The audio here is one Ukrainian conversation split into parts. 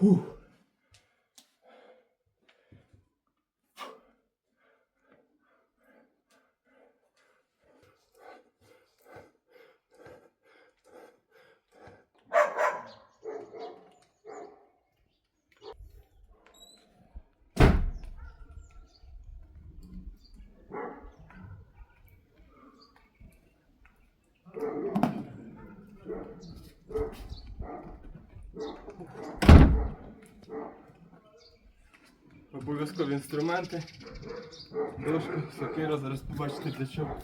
Whew. Обов'язкові інструменти. Дошка, сокира, зараз побачите для чого.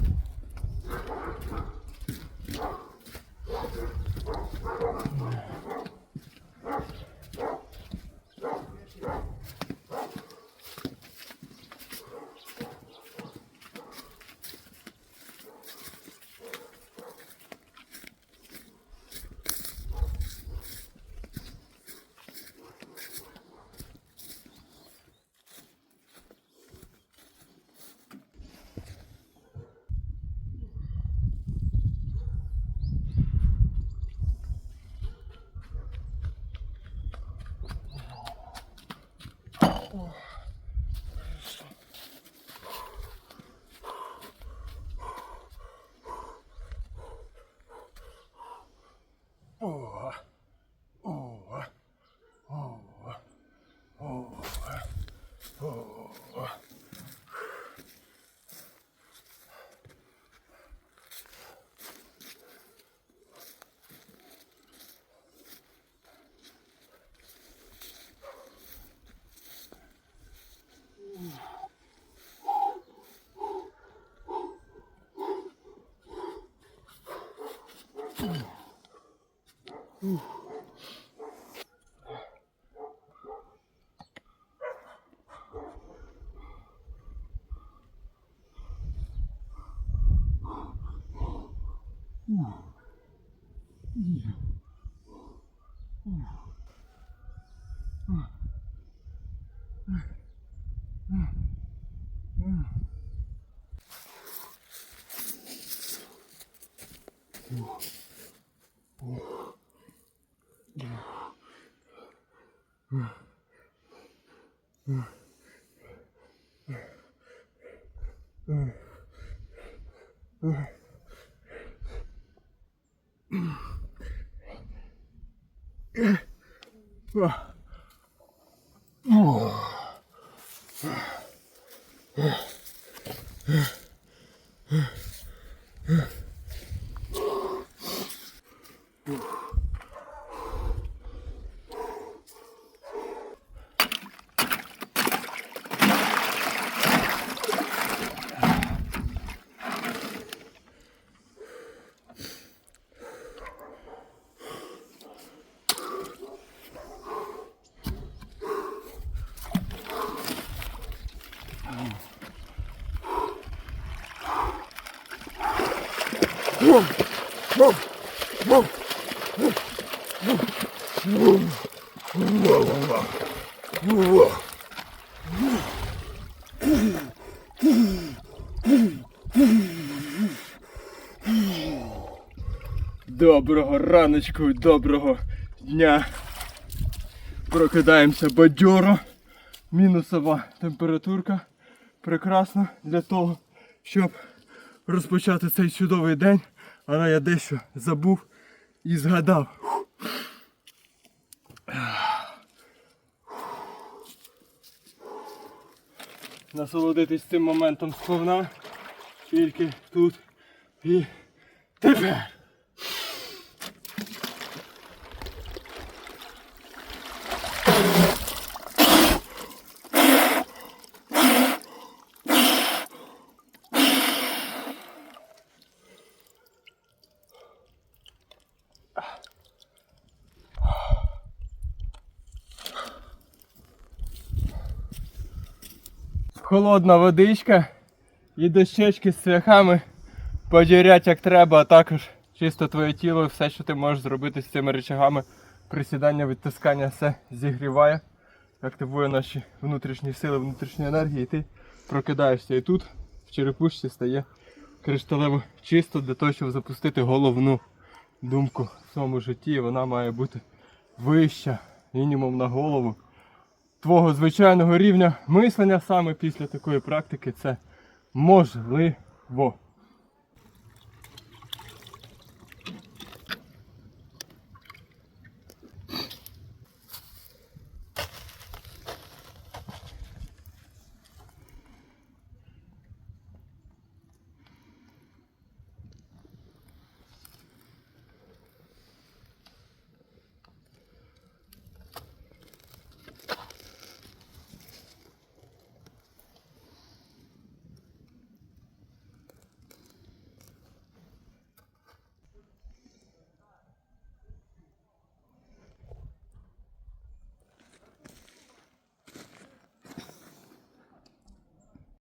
어. Ooh. Yeah. うわ。う。Доброго раночку, доброго дня. Прокидаємося бадьоро. Мінусова температурка. Прекрасно для того, щоб розпочати цей чудовий день. Але я дещо забув і згадав. Насолодитись цим моментом сповна. Тільки тут і тепер. Холодна водичка і дощечки з цвяхами подірять як треба, а також чисто твоє тіло, і все, що ти можеш зробити з цими речагами. Присідання, відтискання, все зігріває, активує наші внутрішні сили, внутрішні енергії, і ти прокидаєшся. І тут в черепушці стає кришталево чисто для того, щоб запустити головну думку в своєму житті. Вона має бути вища, мінімум на голову твого звичайного рівня мислення саме після такої практики це можливо.